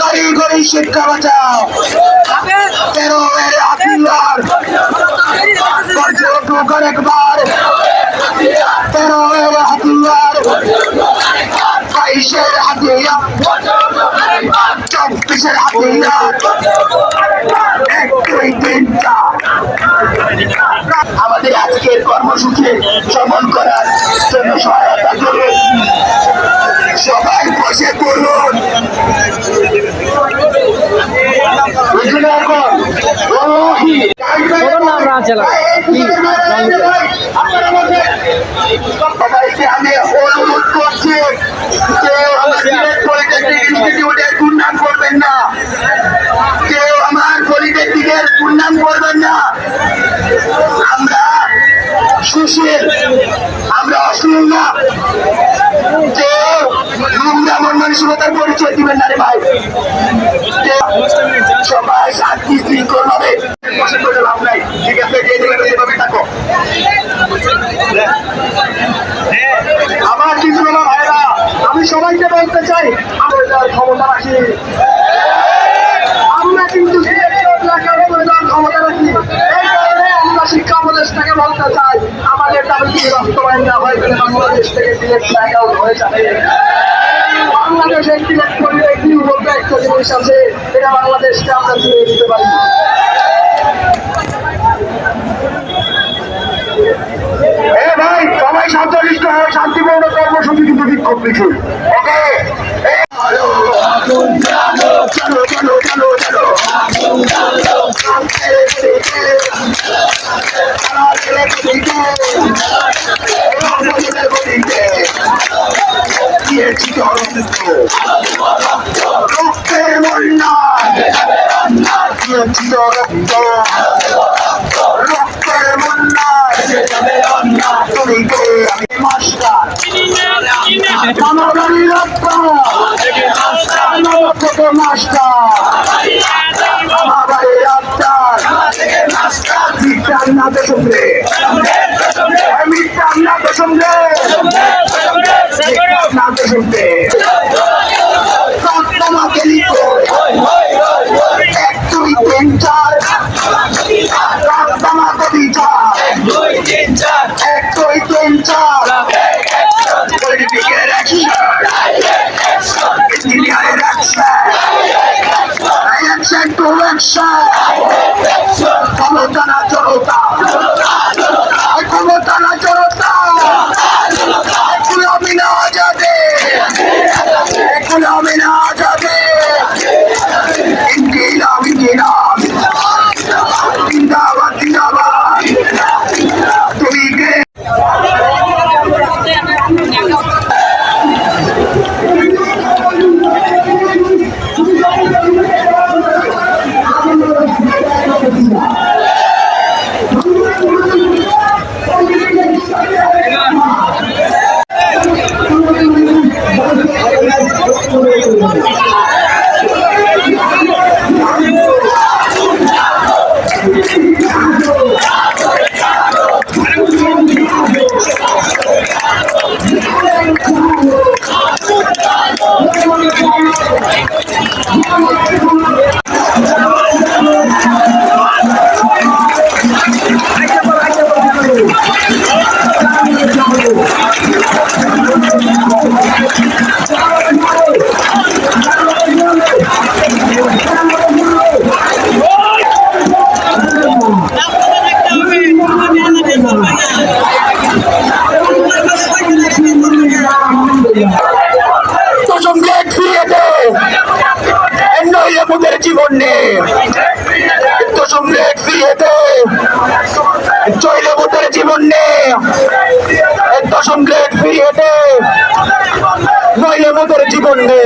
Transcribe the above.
কারিগরি শিক্ষা বাঁচাও তেরো উঠুক একবার তেরো হাতিয়ার বাইশের হাতিয়ার চব্বিশের হাতিয়ার এক দুই আমাদের আজকের কর্মসূচি সফল করার জন্য সহায়তা করুন। সবাই বসে আমরা সবাইকে আমি অনুরোধ করছি, কেউ পলিটেকনিক ইনস্টিটিউটের দুর্নাম করবেন না। কেউ আমার পলিটেকনিকের দুর্নাম করবেন না। আমরা সুশীল, আমরা অশ্লীল না কেউ নোংরা মন মানসিকতার পরিচয় দিবেন না রে ভাই কেউ লাভ নাই ঠিক আছে যে আমার কিছু না ভাইরা আমি সবাইকে বলতে চাই আমরা যার ক্ষমতা রাখি আমরা কিন্তু ক্ষমতা রাখি শিক্ষা উপদেষ্টাকে বলতে চাই আমাদের দাবি বাস্তবায়ন না হয় বাংলাদেশ থেকে সিলেক্ট ব্যাক হয়ে যাবে। বাংলাদেশে একটি একটি বলতে একটা জিনিস আছে এটা বাংলাদেশকে আমরা জুড়ে দিতে পারি। ভাই, সবাই শান্তনিষ্ঠ হয় শান্তিপূর্ণ কর্মসূচি কিন্তু বিক্ষোভ মিছিল ওকে? রক্তের বন্যা দিয়েছিল রক্ত রক্তের বন্যা তুমি আমি মাস্টার আমার বাড়ি রক্ত মাস্টার মিটার না তো শুনলে মিটার না তো শুনলে না তো শুনলে তোমাকে লিখো এক দুই তিন চার তোমাকে বিচার এক দুই তিন চার পলিটিকের অ্যাকশন ইঞ্জিনিয়ারের অ্যাকশন অ্যাকশন টু অ্যাকশন ক্ষমতা না জড়তা ক্ষমতা না জড়তা গুলামি না যাবে গুলামি না যাবে ইনকিলাব ইনকিলাব জিন্দাবাদ জিন্দাবাদ তুমি কে দশম গ্রেড ফিরিয়ে নইলে মোদের জীবন নেই দশম গ্রেড ফিরিয়ে দে। চইলে মোদের জীবন নেই দশম গ্রেড ফিরিয়ে দে। নইলে মোদের জীবন নে।